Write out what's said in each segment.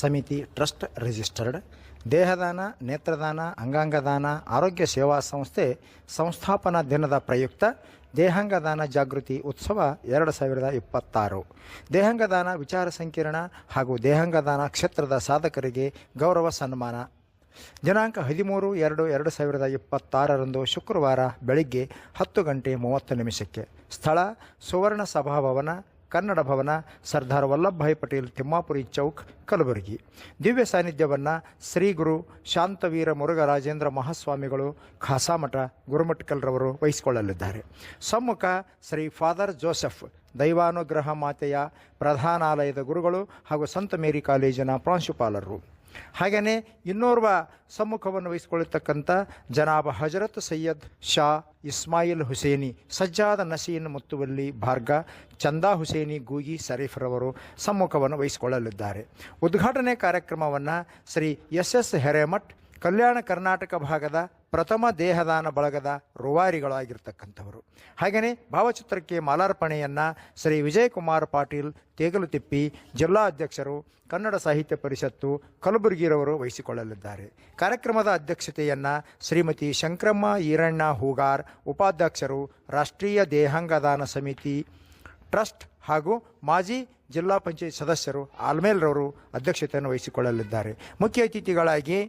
ಸಮಿತಿ trust registered. ದೇಹದಾನ, ನೇತ್ರದಾನ, ಅಂಗಾಂಗದಾನ, ಆರೋಗ್ಯ ಸೇವಾ ಸಂಸ್ಥೆ, ಸಂಸ್ಥಾಪನಾ ದಿನದ ಪ್ರಯುಕ್ತ ದೇಹಾಂಗದಾನ ಜಾಗೃತಿ ಉತ್ಸವ ಎರಡು ಸಾವಿರದ ಇಪ್ಪತ್ತಾರು. ದೇಹಾಂಗದಾನ ವಿಚಾರ ಸಂಕಿರಣ ಹಾಗೂ ದೇಹಾಂಗದಾನ ಕ್ಷೇತ್ರದ ಸಾಧಕರಿಗೆ ಗೌರವ ಸನ್ಮಾನ. ದಿನಾಂಕ ಹದಿಮೂರು ಎರಡು ಎರಡು ಸಾವಿರದ ಇಪ್ಪತ್ತಾರರಂದು ಶುಕ್ರವಾರ ಬೆಳಿಗ್ಗೆ ಹತ್ತು ಗಂಟೆ ಮೂವತ್ತು ನಿಮಿಷಕ್ಕೆ ಸ್ಥಳ ಸುವರ್ಣ ಸಭಾಭವನ ಕನ್ನಡ ಭವನ ಸರ್ದಾರ್ ವಲ್ಲಭಭಾಯಿ ಪಟೇಲ್ ತಿಮ್ಮಾಪುರಿ ಚೌಕ್, ಕಲಬುರಗಿ. ದಿವ್ಯ ಸಾನ್ನಿಧ್ಯವನ್ನು ಶ್ರೀ ಗುರು ಶಾಂತವೀರ ಮುರುಘರಾಜೇಂದ್ರ ಮಹಾಸ್ವಾಮಿಗಳು ಖಾಸಾಮಠ ಗುರುಮಠಕಲ್ರವರು ವಹಿಸಿಕೊಳ್ಳಲಿದ್ದಾರೆ. ಸಮ್ಮುಖ ಶ್ರೀ ಫಾದರ್ ಜೋಸೆಫ್, ದೈವಾನುಗ್ರಹ ಮಾತೆಯ ಪ್ರಧಾನಾಲಯದ ಗುರುಗಳು ಹಾಗೂ ಸಂತ ಮೇರಿ ಕಾಲೇಜಿನ ಪ್ರಾಂಶುಪಾಲರು. ಹಾಗೆಯೇ ಇನ್ನೋರ್ವ ಸಮ್ಮುಖವನ್ನು ವಹಿಸಿಕೊಳ್ಳತಕ್ಕಂಥ ಜನಾಬ ಹಜರತ್ ಸೈಯದ್ ಶಾ ಇಸ್ಮಾಯಿಲ್ ಹುಸೇನಿ, ಸಜ್ಜಾದ ನಸೀನ್ ಮುತ್ತುವಲ್ಲಿ ಭಾರ್ಗ, ಚಂದಾ ಹುಸೇನಿ ಗೂಗಿ ಶರೀಫ್ರವರು ಸಮ್ಮುಖವನ್ನು ವಹಿಸಿಕೊಳ್ಳಲಿದ್ದಾರೆ. ಉದ್ಘಾಟನೆ ಕಾರ್ಯಕ್ರಮವನ್ನು ಶ್ರೀ ಎಸ್ ಎಸ್ ಹೆರೇಮಠ್ ಕಲ್ಯಾಣ ಕರ್ನಾಟಕ ಭಾಗದ ಪ್ರಥಮ ದೇಹದಾನ ಬಳಗದ ರುವಾರಿಗಳಾಗಿರ್ತಕ್ಕಂಥವರು. ಹಾಗೆಯೇ ಭಾವಚಿತ್ರಕ್ಕೆ ಮಾಲಾರ್ಪಣೆಯನ್ನು ಶ್ರೀ ವಿಜಯಕುಮಾರ್ ಪಾಟೀಲ್ ತೇಗಲುತಿಪ್ಪಿ ಜಿಲ್ಲಾ ಅಧ್ಯಕ್ಷರು, ಕನ್ನಡ ಸಾಹಿತ್ಯ ಪರಿಷತ್ತು ಕಲಬುರಗಿರವರು ವಹಿಸಿಕೊಳ್ಳಲಿದ್ದಾರೆ. ಕಾರ್ಯಕ್ರಮದ ಅಧ್ಯಕ್ಷತೆಯನ್ನು ಶ್ರೀಮತಿ ಶಂಕ್ರಮ್ಮ ಈರಣ್ಣ ಹೂಗಾರ್, ಉಪಾಧ್ಯಕ್ಷರು ರಾಷ್ಟ್ರೀಯ ದೇಹಾಂಗದಾನ ಸಮಿತಿ ಟ್ರಸ್ಟ್ ಹಾಗೂ ಮಾಜಿ ಜಿಲ್ಲಾ ಪಂಚಾಯತ್ ಸದಸ್ಯರು ಆಲ್ಮೇಲ್ರವರು ಅಧ್ಯಕ್ಷತೆಯನ್ನು ವಹಿಸಿಕೊಳ್ಳಲಿದ್ದಾರೆ. ಮುಖ್ಯ ಅತಿಥಿಗಳಾಗಿ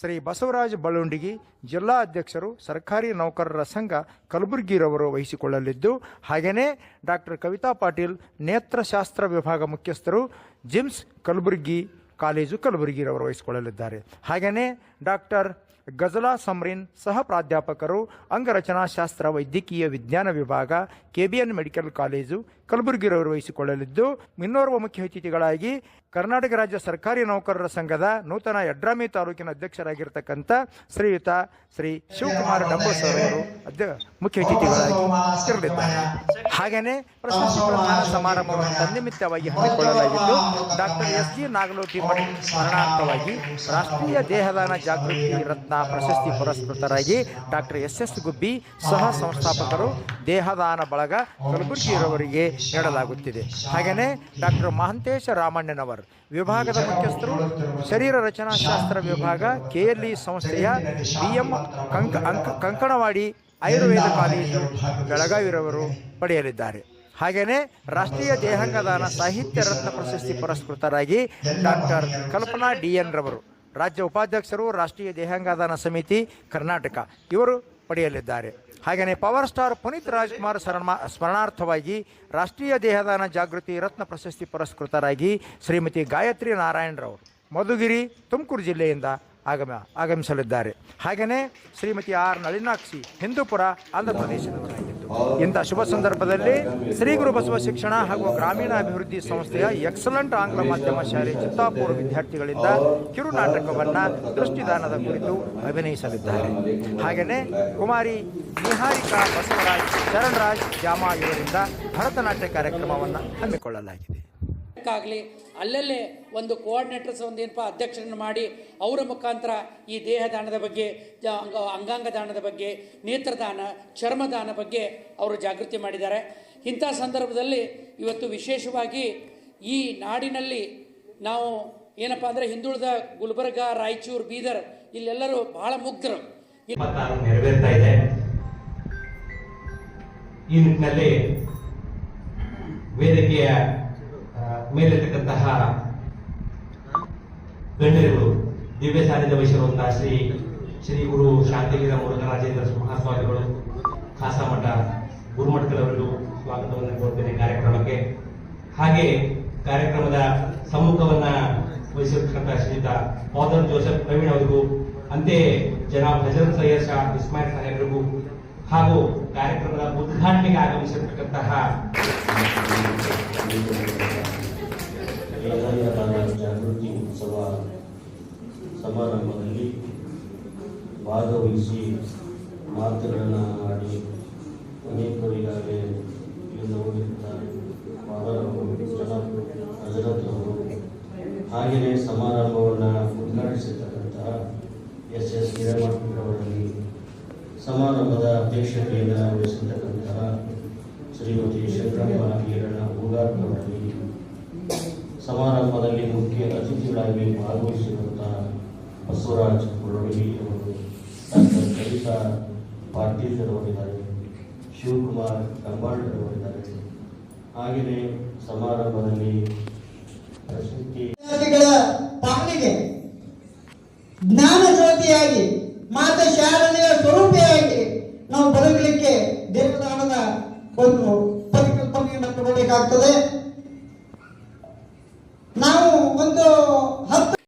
ಶ್ರೀ ಬಸವರಾಜ ಬಳುಂಡಿಗಿ ಜಿಲ್ಲಾ ಅಧ್ಯಕ್ಷರು, ಸರ್ಕಾರಿ ನೌಕರರ ಸಂಘ ಕಲಬುರಗಿರವರು ವಹಿಸಿಕೊಳ್ಳಲಿದ್ದು ಹಾಗೆಯೇ ಡಾಕ್ಟರ್ ಕವಿತಾ ಪಾಟೀಲ್ ನೇತ್ರಶಾಸ್ತ್ರ ವಿಭಾಗ ಮುಖ್ಯಸ್ಥರು, ಜಿಮ್ಸ್ ಕಲಬುರಗಿ ಕಾಲೇಜು ಕಲಬುರಗಿರವರು ವಹಿಸಿಕೊಳ್ಳಲಿದ್ದಾರೆ. ಹಾಗೆಯೇ ಡಾಕ್ಟರ್ ಗಜಲಾ ಸಮ್ರಿನ್ ಸಹ ಪ್ರಾಧ್ಯಾಪಕರು, ಅಂಗರಚನಾಶಾಸ್ತ್ರ ವೈದ್ಯಕೀಯ ವಿಜ್ಞಾನ ವಿಭಾಗ, ಕೆಬಿಎನ್ ಮೆಡಿಕಲ್ ಕಾಲೇಜು ಕಲಬುರಗಿರವರು ವಹಿಸಿಕೊಳ್ಳಲಿದ್ದು ಇನ್ನೋರ್ವ ಮುಖ್ಯ ಅತಿಥಿಗಳಾಗಿ ಕರ್ನಾಟಕ ರಾಜ್ಯ ಸರ್ಕಾರಿ ನೌಕರರ ಸಂಘದ ನೂತನ ಯಡ್ರಾಮಿ ತಾಲೂಕಿನ ಅಧ್ಯಕ್ಷರಾಗಿರ್ತಕ್ಕಂಥ ಶ್ರೀಯುತ ಶ್ರೀ ಶಿವಕುಮಾರ್ ಡಂಬೋಸ್ ಅವರು ಅಧ್ಯ, ಮುಖ್ಯ ಅತಿಥಿಗಳಾಗಿ ಹಾಗೆಯೇ ಪ್ರಶಸ್ತಿ ಸಮಾರಂಭವನ್ನು ತನ್ನಿಮಿತ್ತವಾಗಿ ಹಮ್ಮಿಕೊಳ್ಳಲಾಗಿದ್ದು, doctor S G Nagaloti Math ಸ್ಮರಣಾರ್ಥವಾಗಿ ರಾಷ್ಟ್ರೀಯ ದೇಹದಾನ ಜಾಗೃತಿ ರತ್ನ ಪ್ರಶಸ್ತಿ ಪುರಸ್ಕೃತರಾಗಿ ಡಾಕ್ಟರ್ ಎಸ್ ಎಸ್ ಗುಬ್ಬಿ, ಸಹ ಸಂಸ್ಥಾಪಕರು, ದೇಹದಾನ ಬಳಗ ಕಲಬುರಗಿರವರಿಗೆ ನೀಡಲಾಗುತ್ತಿದೆ. ಹಾಗೆಯೇ ಡಾಕ್ಟರ್ ಮಹಂತೇಶ ರಾಮಣ್ಣನವರ್, ವಿಭಾಗದ ಮುಖ್ಯಸ್ಥರು, ಶರೀರ ರಚನಾಶಾಸ್ತ್ರ ವಿಭಾಗ ಕೆಎಲ್ಇ ಸಂಸ್ಥೆಯ ಬಿ ಎಂ ಕಂಕ, ಅಂಕ, ಕಂಕಣವಾಡಿ ಆಯುರ್ವೇದ ಕಾಲೇಜು ಬೆಳಗಾವಿರವರು ಪಡೆಯಲಿದ್ದಾರೆ. ಹಾಗೆಯೇ ರಾಷ್ಟ್ರೀಯ ದೇಹಾಂಗದಾನ ಸಾಹಿತ್ಯ ರತ್ನ ಪ್ರಶಸ್ತಿ ಪುರಸ್ಕೃತರಾಗಿ ಡಾಕ್ಟರ್ ಕಲ್ಪನಾ ಡಿ ಎನ್ ರವರು, ರಾಜ್ಯ ಉಪಾಧ್ಯಕ್ಷರು, ರಾಷ್ಟ್ರೀಯ ದೇಹಾಂಗದಾನ ಸಮಿತಿ, ಕರ್ನಾಟಕ. ಇವರು ಪಡೆಯಲಿದ್ದಾರೆ. ಹಾಗೆಯೇ ಪವರ್ ಸ್ಟಾರ್ ಪುನೀತ್ ರಾಜ್ಕುಮಾರ್ ಶರ್ಮಾ ಸ್ಮರಣಾರ್ಥವಾಗಿ ರಾಷ್ಟ್ರೀಯ ದೇಹದಾನ ಜಾಗೃತಿ ರತ್ನ ಪ್ರಶಸ್ತಿ ಪುರಸ್ಕೃತರಾಗಿ ಶ್ರೀಮತಿ ಗಾಯತ್ರಿ ನಾರಾಯಣರವರು ಮಧುಗಿರಿ, ತುಮಕೂರು ಜಿಲ್ಲೆಯಿಂದ ಆಗಮ ಆಗಮಿಸಲಿದ್ದಾರೆ. ಹಾಗೆಯೇ ಶ್ರೀಮತಿ ಆರ್ ನಳಿನಾಕ್ಷಿ ಹಿಂದೂಪುರ, ಆಂಧ್ರ ಪ್ರದೇಶದವರಾಗಿದ್ದು ಇಂಥ ಶುಭ ಸಂದರ್ಭದಲ್ಲಿ ಶ್ರೀ ಗುರು ಬಸವ ಶಿಕ್ಷಣ ಹಾಗೂ ಗ್ರಾಮೀಣ ಅಭಿವೃದ್ಧಿ ಸಂಸ್ಥೆಯ ಎಕ್ಸಲೆಂಟ್ ಆಂಗ್ಲ ಮಾಧ್ಯಮ ಶಾಲೆ ಚಿತ್ತಾಪುರ ವಿದ್ಯಾರ್ಥಿಗಳಿಂದ ಕಿರು ನಾಟಕವನ್ನು ದೃಷ್ಟಿದಾನದ ಕುರಿತು ಅಭಿನಯಿಸಲಿದ್ದಾರೆ. ಹಾಗೆಯೇ ಕುಮಾರಿ ನಿಹಾರಿಕಾ ಬಸವರಾಜ್ ಚರಣರಾಜ್ ಜಾಮಾ ಇವರಿಂದ ಭರತನಾಟ್ಯ ಕಾರ್ಯಕ್ರಮವನ್ನು ಹಮ್ಮಿಕೊಳ್ಳಲಾಗಿದೆ. ಆಗಲಿ, ಅಲ್ಲಲ್ಲೇ ಒಂದು ಕೋಆರ್ಡಿನೇಟರ್ಸ್ ಒಂದು ಏನಪ್ಪ ಅಧ್ಯಕ್ಷರನ್ನು ಮಾಡಿ ಅವರ ಮುಖಾಂತರ ಈ ದೇಹದಾನದ ಬಗ್ಗೆ ಅಂಗಾಂಗದಾನದ ಅಂಗ ಅಂಗಾಂಗ ದಾನದ ಬಗ್ಗೆ, ನೇತ್ರದಾನ, ಚರ್ಮದಾನ ಬಗ್ಗೆ ಅವರು ಜಾಗೃತಿ ಮಾಡಿದ್ದಾರೆ. ಇಂಥ ಸಂದರ್ಭದಲ್ಲಿ ಇವತ್ತು ವಿಶೇಷವಾಗಿ ಈ ನಾಡಿನಲ್ಲಿ ನಾವು ಏನಪ್ಪ ಅಂದರೆ ಹಿಂದುಳಿದ ಗುಲ್ಬರ್ಗ, ರಾಯಚೂರು, ಬೀದರ್ ಇಲ್ಲೆಲ್ಲರೂ ಬಹಳ ಮುಗ್ಧರು. ನೆರವೇರ್ತಾ ಇದೆ. ಈ ನಿಟ್ಟಿನಲ್ಲಿ ವೇದಿಕೆಯ ಮೇಲಿರ್ತಕ್ಕಂತಹ ಗಣ್ಯರು ದಿವ್ಯ ಸಾನ್ನಿಧ್ಯ ವಹಿಸಿರುವಂತಹ ಶ್ರೀ ಶ್ರೀ ಗುರು ಶಾಂತಿವೀರ ಮುರುಘರಾಜೇಂದ್ರ ಮಹಾಸ್ವಾಮಿಗಳು, ಖಾಸಾಮಠ ಗುರುಮಠಗಳವರಿಗೂ ಸ್ವಾಗತವನ್ನು ಕೋರ್ತೇನೆ ಕಾರ್ಯಕ್ರಮಕ್ಕೆ. ಹಾಗೆ ಕಾರ್ಯಕ್ರಮದ ಸಮ್ಮುಖವನ್ನ ವಹಿಸಿರ್ತಕ್ಕಂಥ ಶ್ರೀಯುತ ಫಾದರ್ ಜೋಸೆಫ್ ಪ್ರವೀಣ್ ಅವರಿಗೂ ಅಂತೆಯೇ ಜನಾಬ್ ಹಜರತ್ ಸೈಯದ್ ಶಾ ಇಸ್ಮಾಯಿಲ್ ಸಾಹೇಬರಿಗೂ ಹಾಗೂ ಕಾರ್ಯಕ್ರಮದ ಉದ್ಘಾಟನೆಗೆ ಆಗಮಿಸಿರ್ತಕ್ಕಂತಹ ದೇಹಾಂಗದಾನ ಜಾಗೃತಿ ಉತ್ಸವ ಸಮಾರಂಭದಲ್ಲಿ ಭಾಗವಹಿಸಿ ಮಾತುಗಳನ್ನು ಆಡಿ ಅನೇಕರು ಇಲ್ಲಿಂದ ಹೋಗಿರುತ್ತಾರೆ ಹಾಗೆಯೇ ಸಮಾರಂಭವನ್ನು ಉದ್ಘಾಟಿಸಿರ್ತಕ್ಕಂತಹ ಎಸ್ ಎಸ್ ಹಿರೇಮಠರವರಲ್ಲಿ ಸಮಾರಂಭದ ಅಧ್ಯಕ್ಷತೆಯನ್ನು ವಹಿಸಿರ್ತಕ್ಕಂತಹ ಶ್ರೀಮತಿ ಶಂಕರಪ್ಪ ಈರಣ್ಣ ಹೂಗಾರ್ನವರಲ್ಲಿ ಸಮಾರಂಭದಲ್ಲಿ ಮುಖ್ಯ ಅತಿಥಿಗಳಾಗಿ ಭಾಗವಹಿಸಿರುವಂತಹ ಬಸವರಾಜ್ ಕುರಡಗಿ ಅವರು, ಡಾಕ್ಟರ್ ಕವಿತಾ ಪಾಟೀಲ್ ಅವರಿದ್ದಾರೆ, ಶಿವಕುಮಾರ್ ಕಂಬಾಳ್ಕರ್ ಅವರಿದ್ದಾರೆ. ಹಾಗೆಯೇ ಸಮಾರಂಭದಲ್ಲಿ ಪ್ರಶಸ್ತಿ ಪಾಲಿಗೆ ಜ್ಞಾನ ಜ್ಯೋತಿಯಾಗಿ, ಮಾತ ಶಾರದೆಯ ಸ್ವರೂಪಿಯಾಗಿ ನಾವು ಬದುಕಲಿಕ್ಕೆ ದೇವದಾನದ ಒಂದು ಪರಿಕಲ್ಪನೆಯನ್ನು ಕೊಡಬೇಕಾಗ್ತದೆ.